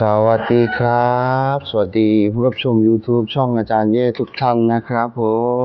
สวัสดีครับ สวัสดีผู้รับชม YouTube ช่องอาจารย์เย่ทุกท่านนะครับผม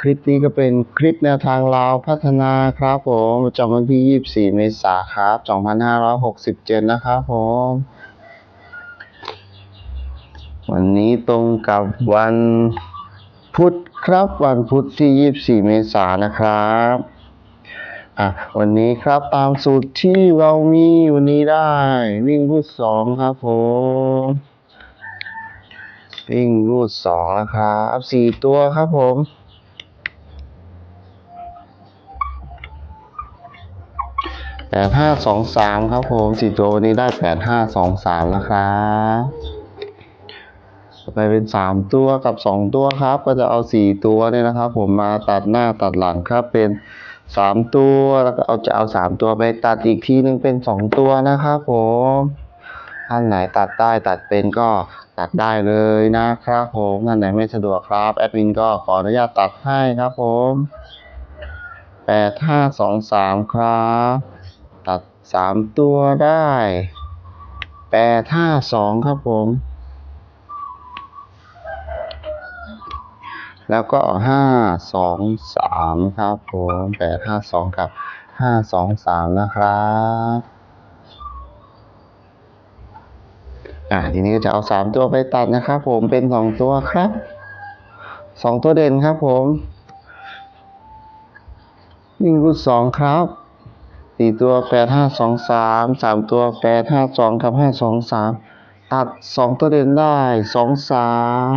คลิปนี้ก็เป็นคลิปแนวทางลาวพัฒนาครับผมประจำวันที่ 24 เมษายนครับ 2567 นะครับผม วันนี้ตรงกับวันพุธครับ วันพุธที่ 24 เมษายนนะครับ อะวันนี้ครับตามสูตรที่เรามีวันนี้ได้ วิ่งรูดสองครับผมวิ่งรูดสองนะครับสี่ตัวครับผมแปดห้าสองสามครับผมสี่ตัววันนี้ได้แปดห้าสองสามนะครับไปเป็นสามตัวกับสองตัวครับ ก็จะเอาสี่ตัวเนี่ยนะครับ ผมมาตัดหน้าตัดหลังครับเป็น สามตัวแล้วก็เอาจะเอาสามตัวไปตัดอีกทีหนึงเป็นสองตัวนะครับผมท่านไหนตัดได้ตัดเป็นก็ตัดได้เลยนะครับผมท่านไหนไม่สะดวกครับแอดมินก็ขออนุญาตตัดให้ครับผมแปดห้าสองสามครับ ตัดสามตัวได้แปดห้าสองครับผม แล้วก็ห้าสองสามครับผมแปดห้าสองกับห้าสองสามนะครับอ่าทีนี้ก็จะเอาสามตัวไปตัดนะครับผมเป็นสองตัวครับสองตัวเด่นครับผมวิ่งรูดสองครับสี่ตัวแปดห้าสองสามสามตัวแปดห้าสองกับห้าสองสามตัดสองตัวเด่นได้สองสาม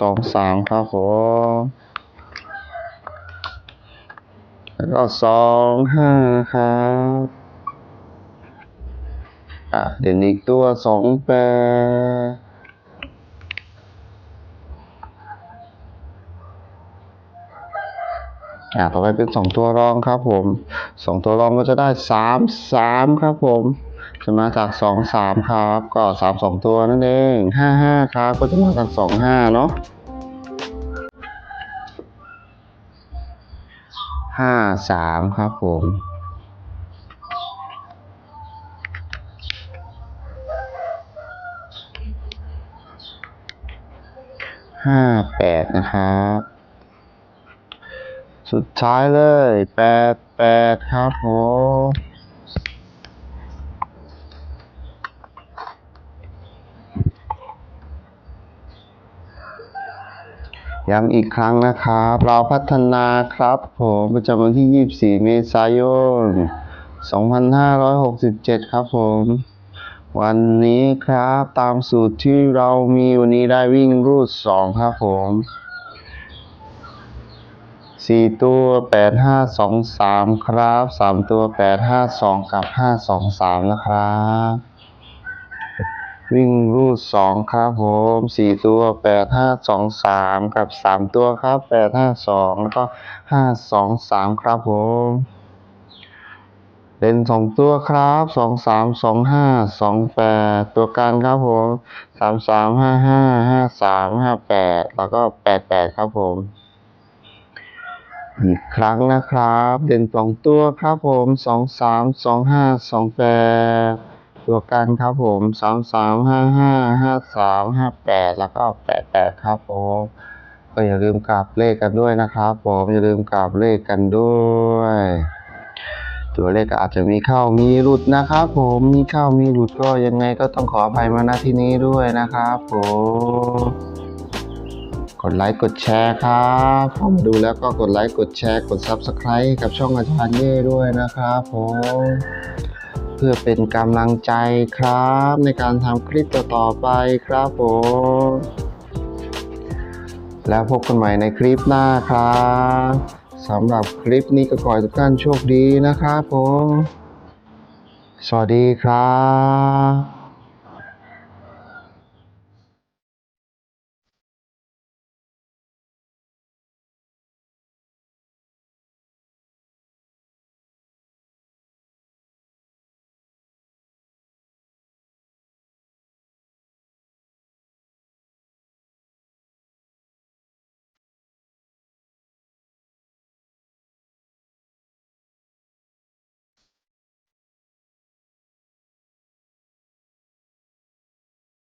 สองสามครับผมแล้วก็สองห้าครับอะเดี๋ยวอีกตัวสองแปดอะต่อไปเป็นสองตัวรองครับผมสองตัวรองก็จะได้สามสามครับผม จะมาจากสองสามครับ ก็สามสองตัวนั่นเองห้าห้าครับ ก็จะมาจากสองห้าเนาะห้าสามครับผมห้าแปดนะครับ สุดท้ายเลยแปดแปดครับผม ย้ำอีกครั้งนะครับ เราพัฒนาครับผมประจำวันที่ 24 เมษายน 2567 ครับผม วันนี้ครับตามสูตรที่เรามีวันนี้ได้วิ่งรูด 2 ครับผม 4 ตัว 8 5 2 3 ครับ 3 ตัว 8 5 2 กับ 5 2 3 นะครับ วิ่งรูดสองครับผมสี่ตัวแปดห้าสองสามกับสามตัวครับแปดห้าสองแล้วก็ห้าสองสามครับผมเล่นสองตัวครับสองสามสองห้าสองแปดตัวการครับผมสามสามห้าห้าห้าสามห้าแปดแล้วก็แปดแปดครับผมอีกครั้งนะครับ เด่นสองตัวครับผมสองสามสองห้าสองแปด ตัวกันครับผมสามสามห้าห้าห้าสามห้าแปดแล้วก็แปดแปดครับผมก็อย่าลืมกราบเลขกันด้วยนะครับผมอย่าลืมกราบเลขกันด้วย ตัวเลขก็อาจจะมีเข้ามีหลุดนะครับผมมีเข้ามีหลุดก็ยังไงก็ต้องขออภัยมาณที่นี้ด้วยนะครับผมกดไลค์กดแชร์ครับเข้ามาดูแล้วก็กดไลค์กดแชร์กด Subscribe กับช่องอาจารย์เย่ด้วยนะครับผม พื่อเป็นกำลังใจครับ ในการทำคลิปต่อๆไปครับผมแล้วพบกันใหม่ในคลิปหน้าครับสำหรับคลิปนี้ก็ขอให้ทุกท่านโชคดีนะครับผม สวัสดีครับ